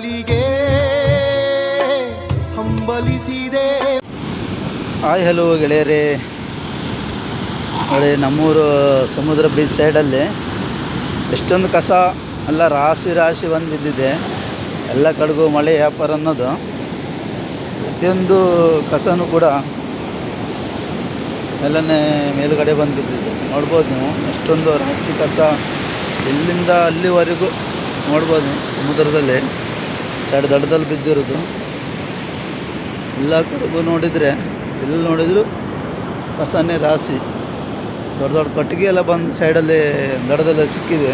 ಕಡಲಿಗೆ ಹಂಬಲಿಸಿದೆ. Hi hello ಗೆಳೆಯರೇ. ನೋಡಿ, ನಮ್ಮೂರು ಸಮುದ್ರ ಬೀಚ್ ಸೈಡಲ್ಲಿ ಎಷ್ಟೊಂದು ಕಸ, ಎಲ್ಲ ರಾಶಿ ರಾಶಿ ಬಂದು ಬಿದ್ದಿದೆ. ಎಲ್ಲ ಕಡೆಗೂ ಮಳೆ ವ್ಯಾಪಾರ ಅನ್ನೋದು. ಪ್ರತಿಯೊಂದು ಕಸನೂ ಕೂಡ ಎಲ್ಲನೇ ಮೇಲುಗಡೆ ಬಂದು ಬಿದ್ದಿದೆ. ನೋಡ್ಬೋದು ನೀವು, ಎಷ್ಟೊಂದು ರಾಶಿ ಕಸ ಇಲ್ಲಿಂದ ಅಲ್ಲಿವರೆಗೂ ನೋಡ್ಬೋದು ಸಮುದ್ರದಲ್ಲಿ. ಸೈಡ್ ದಡದಲ್ಲಿ ಬಿದ್ದಿರೋದು. ಎಲ್ಲ ಕಡೆಗೂ ನೋಡಿದರೆ, ಎಲ್ಲಿ ನೋಡಿದರೂ ಕಸನೇ ರಾಶಿ. ದೊಡ್ಡ ದೊಡ್ಡ ಕಟ್ಟಿಗೆ ಎಲ್ಲ ಬಂದು ಸೈಡಲ್ಲಿ, ದಡದಲ್ಲಿ ಸಿಕ್ಕಿದೆ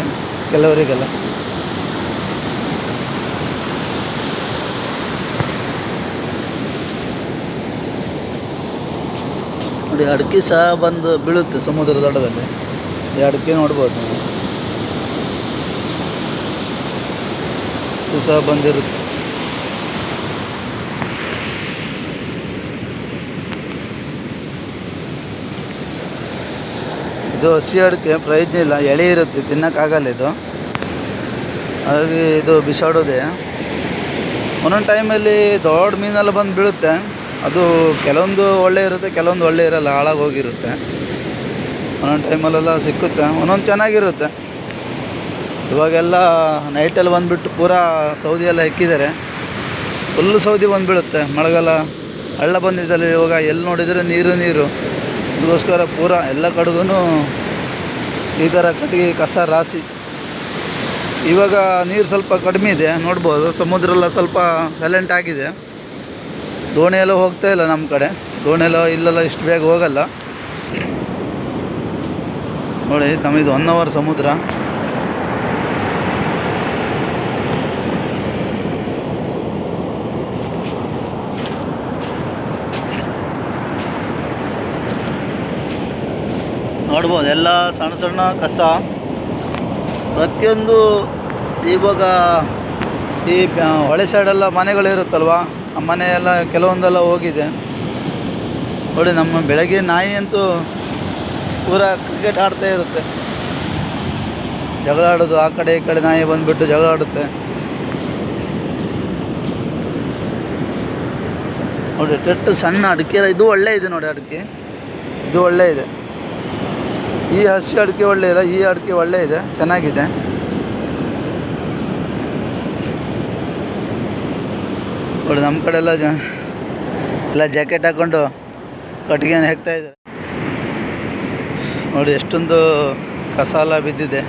ಕೆಲವರಿಗೆಲ್ಲ. ನೋಡಿ, ಅಡಿಕೆ ಸಹ ಬಂದು ಬೀಳುತ್ತೆ ಸಮುದ್ರ ದಡದಲ್ಲಿ. ಈ ಅಡಿಕೆ ನೋಡ್ಬೋದು. ಸಹ ಬಂದಿರುತ್ತೆ. ಇದು ಹಸಿ ಅಡಿಕೆ ಪ್ರಯೋಜನ ಇಲ್ಲ, ಎಳೆ ಇರುತ್ತೆ ತಿನ್ನೋಕ್ಕಾಗಲ್ಲ ಇದು. ಹಾಗಾಗಿ ಇದು ಬಿಸಾಡೋದೆ. ಒಂದೊಂದು ಟೈಮಲ್ಲಿ ದೊಡ್ಡ ಮೀನೆಲ್ಲ ಬಂದು ಬೀಳುತ್ತೆ. ಅದು ಕೆಲವೊಂದು ಒಳ್ಳೆ ಇರುತ್ತೆ, ಕೆಲವೊಂದು ಒಳ್ಳೆ ಇರಲ್ಲ, ಹಾಳಾಗಿ ಹೋಗಿರುತ್ತೆ. ಒಂದೊಂದು ಟೈಮಲ್ಲೆಲ್ಲ ಸಿಕ್ಕುತ್ತೆ, ಒಂದೊಂದು ಚೆನ್ನಾಗಿರುತ್ತೆ. ಇವಾಗೆಲ್ಲ ನೈಟಲ್ಲಿ ಬಂದುಬಿಟ್ಟು ಪೂರಾ ಸೌದಿ ಎಲ್ಲ ಹೆಕ್ಕಿದ್ದಾರೆ. ಫುಲ್ಲು ಸೌದಿ ಬಂದುಬಿಡುತ್ತೆ, ಮಳೆಗಾಲ. ಹಳ್ಳ ಬಂದಿದ್ದಲ್ಲಿ ಇವಾಗ ಎಲ್ಲಿ ನೋಡಿದರೆ ನೀರು ನೀರು. ಅದಕ್ಕೋಸ್ಕರ ಪೂರ ಎಲ್ಲ ಕಡೆಗೂ ಈ ಥರ ಕಟ್ಟಿಗೆ ಕಸ ರಾಶಿ ಇವಾಗ ನೀರು ಸ್ವಲ್ಪ ಕಡಿಮೆ ಇದೆ, ನೋಡ್ಬೋದು. ಸಮುದ್ರ ಎಲ್ಲ ಸ್ವಲ್ಪ ಸೈಲೆಂಟ್ ಆಗಿದೆ. ದೋಣಿ ಎಲ್ಲ ಹೋಗ್ತಾ ಇಲ್ಲ ನಮ್ಮ ಕಡೆ. ದೋಣಿ ಎಲ್ಲ ಇಲ್ಲೆಲ್ಲ ಇಷ್ಟು ಬೇಗ ಹೋಗಲ್ಲ. ನೋಡಿ ತಮ್ಮಿದು ಒನ್ ಅವರ್ ಸಮುದ್ರ. ನೋಡ್ಬೋದು ಎಲ್ಲ ಸಣ್ಣ ಸಣ್ಣ ಕಸ. ಪ್ರತಿಯೊಂದು ಇವಾಗ ಈ ಹೊಳೆ ಸೈಡೆಲ್ಲ ಮನೆಗಳಿರುತ್ತಲ್ವ ಆ ಮನೆಯೆಲ್ಲ ಕೆಲವೊಂದೆಲ್ಲ ಹೋಗಿದೆ. ನೋಡಿ, ನಮ್ಮ ಬೆಳಗ್ಗೆ ನಾಯಿ ಅಂತೂ ಪೂರ ಕ್ರಿಕೆಟ್ ಆಡ್ತಾ ಇರುತ್ತೆ. ಜಗಳ ಆಡೋದು, ಆ ಕಡೆ ಈ ಕಡೆ ನಾಯಿ ಬಂದುಬಿಟ್ಟು ಜಗಳ ಆಡುತ್ತೆ. ನೋಡಿ ಕೆಟ್ಟು ಸಣ್ಣ ಅಡಿಕೆ, ಇದು ಒಳ್ಳೆ ಇದೆ ನೋಡಿ ಅಡಿಕೆ. ಇದು ಒಳ್ಳೆ ಇದೆ. ಈ ಹಸಿ ಅಡಿಕೆ ಒಳ್ಳೆ ಇಲ್ಲ, ಈ ಅಡಿಕೆ ಒಳ್ಳೆ ಇದೆ, ಚೆನ್ನಾಗಿದೆ. ನೋಡಿ ನಮ್ಮ ಕಡೆ ಎಲ್ಲ ಎಲ್ಲ ಜಾಕೆಟ್ ಹಾಕ್ಕೊಂಡು ಕಟ್ಟಿಗೆನ ಹೆಕ್ತಾ ಇದ್ದಾರೆ. ನೋಡಿ, ಎಷ್ಟೊಂದು ಕಸ ಎಲ್ಲ ಬಿದ್ದಿದೆ.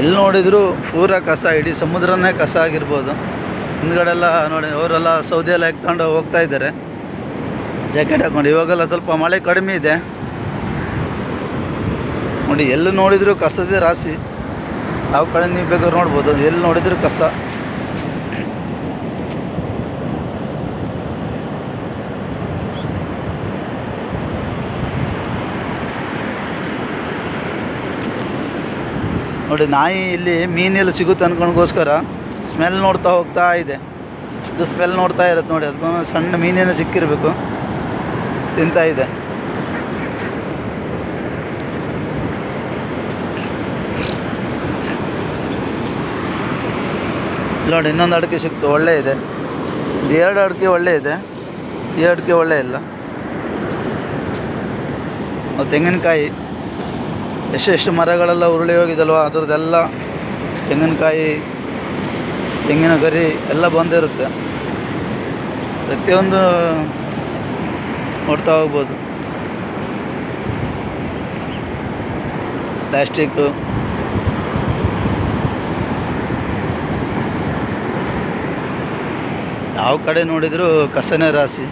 ಎಲ್ಲಿ ನೋಡಿದರೂ ಪೂರ ಕಸ, ಇಡೀ ಸಮುದ್ರನೇ ಕಸ ಆಗಿರ್ಬೋದು. ಹಿಂದ್ಗಡೆಲ್ಲ ನೋಡಿ, ಅವರೆಲ್ಲ ಸೌದೆ ಎಲ್ಲ ಹೆಕ್ಕೊಂಡು ಹೋಗ್ತಾ ಇದ್ದಾರೆ. ಜಾಕೆಟ್ ಹಾಕ್ಕೊಂಡು ಇವಾಗೆಲ್ಲ ಸ್ವಲ್ಪ ಮಳೆ ಕಡಿಮೆ ಇದೆ. ನೋಡಿ, ಎಲ್ಲಿ ನೋಡಿದರೂ ಕಸದೇ ರಾಶಿ. ಯಾವ ಕಡೆ ನೀವು ಬೇಕಾದ್ರೆ ನೋಡ್ಬೋದು ಎಲ್ಲಿ ನೋಡಿದರೂ ಕಸ. ನೋಡಿ, ನಾಯಿ ಇಲ್ಲಿ ಮೀನೆಲ್ಲ ಸಿಗುತ್ತೆ ಅನ್ಕೊಂಡ್ಗೋಸ್ಕರ ಸ್ಮೆಲ್ ನೋಡ್ತಾ ಹೋಗ್ತಾ ಇದೆ. ಇದು ಸ್ಮೆಲ್ ನೋಡ್ತಾ ಇರುತ್ತೆ ನೋಡಿ, ಅದಕ್ಕೊಂದು ಸಣ್ಣ ಮೀನೇನೋ ಸಿಕ್ಕಿರಬೇಕು. ತಿಂತಾ ಇದೆ. ನೋಡಿ, ಇನ್ನೊಂದು ಅಡಿಕೆ ಸಿಕ್ತು, ಒಳ್ಳೆ ಇದೆ. ಎರಡು ಅಡಿಕೆ ಒಳ್ಳೆ ಇದೆ. ಈ ಅಡಿಕೆ ಒಳ್ಳೆ ಇಲ್ಲ. ತೆಂಗಿನಕಾಯಿ. ಎಷ್ಟೆಷ್ಟು ಮರಗಳೆಲ್ಲ ಉರುಳಿ ಹೋಗಿದಲ್ವ, ಅದರದ್ದೆಲ್ಲ ತೆಂಗಿನಕಾಯಿ, ತೆಂಗಿನ ಗರಿ ಎಲ್ಲ ಬಂದಿರುತ್ತೆ. ಪ್ರತಿಯೊಂದು ನೋಡ್ತಾ ಹೋಗ್ಬೋದು. ಪ್ಲಾಸ್ಟಿಕ್ಕು ಯಾವ ಕಡೆ ನೋಡಿದರೂ ಕಸನೇ ರಾಶಿ.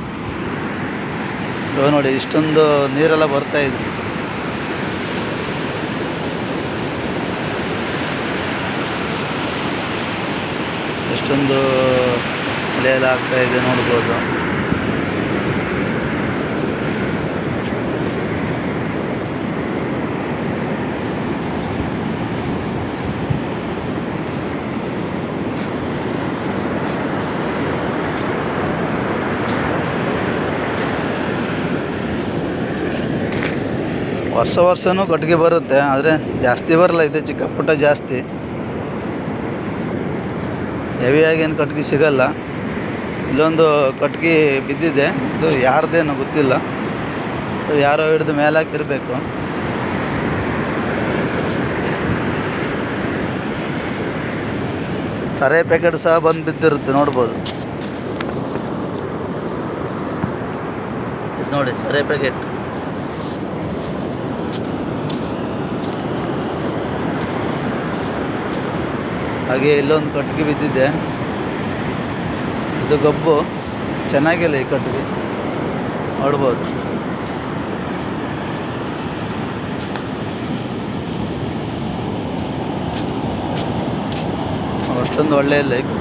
ನೋಡಿ, ಇಷ್ಟೊಂದು ನೀರೆಲ್ಲ ಬರ್ತಾ ಇದೆ. ಎಷ್ಟೊಂದು ಮಳೆ ಎಲ್ಲ ಆಗ್ತಾ ಇದೆ ನೋಡ್ಬೋದು. ವರ್ಷ ವರ್ಷನೂ ಕಟ್ಟಿಗೆ ಬರುತ್ತೆ, ಆದರೆ ಜಾಸ್ತಿ ಬರಲ್ಲ, ಇದೆ ಚಿಕ್ಕ ಪುಟ್ಟ ಜಾಸ್ತಿ. ಹೆವಿಯಾಗಿ ಏನು ಕಟ್ಗೆ ಸಿಗಲ್ಲ. ಇಲ್ಲೊಂದು ಕಟ್ಗೆ ಬಿದ್ದಿದೆ, ಇದು ಯಾರ್ದೇನೋ ಗೊತ್ತಿಲ್ಲ. ಯಾರೋ ಹಿಡಿದು ಮೇಲೆ ಹಾಕಿರಬೇಕು. ಸರೆ ಪ್ಯಾಕೆಟ್ ಸಹ ಬಂದು ಬಿದ್ದಿರುತ್ತೆ, ನೋಡ್ಬೋದು. ಇದು ನೋಡಿ, ಸರೆ ಪ್ಯಾಕೆಟ್ ಹಾಗೆ ಇಲ್ಲೊಂದು ಕಟ್ಟಿಗೆ ಬಿದ್ದಿದೆ. ಇದು ಗಬ್ಬು. ಚೆನ್ನಾಗಿಲ್ಲ ಈ ಕಟ್ಟಿಗೆ. ನೋಡ್ಬೋದು. ಅಷ್ಟೊಂದು ಒಳ್ಳೆಯ ಕಟ್ಟಿಗೆ